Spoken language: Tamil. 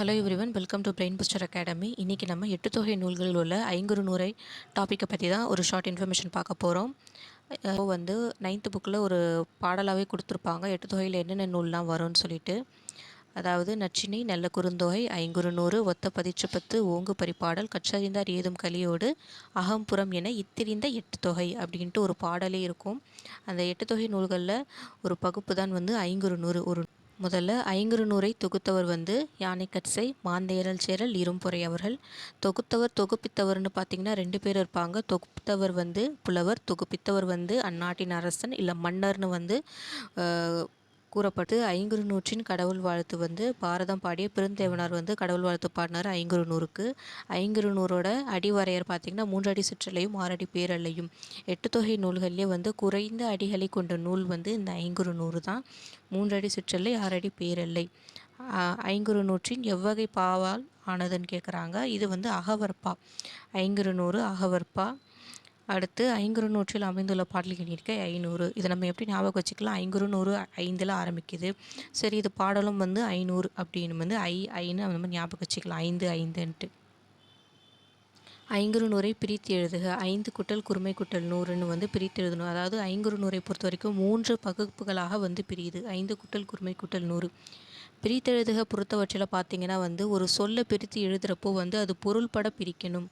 Hello everyone welcome to brain booster academy இன்றைக்கி நம்ம எட்டு தொகை நூல்களில் உள்ள ஐங்குறு நூறை டாப்பிக்கை பற்றி தான் ஒரு ஷார்ட் இன்ஃபர்மேஷன் பார்க்க போகிறோம் இப்போ வந்து நைன்த்து புக்கில் ஒரு பாடலாகவே கொடுத்துருப்பாங்க. எட்டு தொகையில் என்னென்ன நூல்லாம் வரும்னு சொல்லிட்டு. அதாவது நச்சினை நல்ல குறுந்தொகை ஐங்குறு நூறு ஒத்த பதிச்சு பத்து ஓங்கு பரிப்பாடல் கற்றறிந்தார் ஏதும் கலியோடு அகம்புறம் என இத்திரிந்த எட்டு தொகை அப்படின்ட்டு ஒரு பாடலே இருக்கும். அந்த எட்டு தொகை நூல்களில் ஒரு பகுப்பு தான் வந்து ஐங்குறு நூறு ஒரு முதல்ல ஐங்குறு நூறை தொகுத்தவர் வந்து யானைக்கட்சை மாந்தையரல் சேரல் இரும்பொறை அவர்கள். தொகுத்தவர் தொகுப்பித்தவர்னு பார்த்தீங்கன்னா ரெண்டு பேர் இருப்பாங்க. தொகுத்தவர் வந்து புலவர் தொகுப்பித்தவர் வந்து அந்நாட்டின் அரசன் இல்லை மன்னர்னு வந்து கூறப்பட்டு ஐங்குறு நூற்றின் கடவுள் வாழ்த்து வந்து பாரதம் பாடிய பெருந்தேவனார் வந்து கடவுள் வாழ்த்து பாடினார் ஐங்குறு நூறுக்கு. ஐங்குறு நூறோட அடிவரையர் பார்த்திங்கன்னா மூன்றடி சிற்றலையும் ஆறடி பேரல்லையும் எட்டு தொகை நூல்கள்லேயே வந்து குறைந்த அடிகளை கொண்ட நூல் வந்து இந்த ஐங்குறு நூறு தான். மூன்றடி சிற்றலை ஆறடி பேரல்லை ஐங்குறு நூற்றின் எவ்வகை பாவால் ஆனதுன்னு கேட்குறாங்க இது வந்து அகவற்பா. ஐங்குறு நூறு அகவற்பா. அடுத்து ஐங்குறு நூற்றில் அமைந்துள்ள பாடல்கள் எண்ணிக்கை ஐநூறு. இதை நம்ம எப்படி ஞாபகம் வச்சுக்கலாம்? ஐங்குறு நூறு ஐந்தில் ஆரம்பிக்குது. சரி இது பாடலும் வந்து ஐநூறு அப்படின்னு வந்து ஐ ஐன்னு அந்த மாதிரி ஞாபகம் வச்சுக்கலாம். ஐந்து ஐந்துன்ட்டு. ஐங்குறு நூறை பிரித்து எழுதுக. ஐந்து குட்டல் குறுமை குட்டல் நூறுன்னு வந்து பிரித்து எழுதணும். அதாவது ஐங்குறு நூறை பொறுத்த வரைக்கும் மூன்று பகுப்புகளாக வந்து பிரியுது. ஐந்து குட்டல் குறுமை குட்டல் நூறு. பிரித்தெழுதுக பொறுத்தவற்றில் பார்த்தீங்கன்னா வந்து ஒரு சொல்லை பிரித்து எழுதுகிறப்போ வந்து அது பொருள்பட பிரிக்கணும்.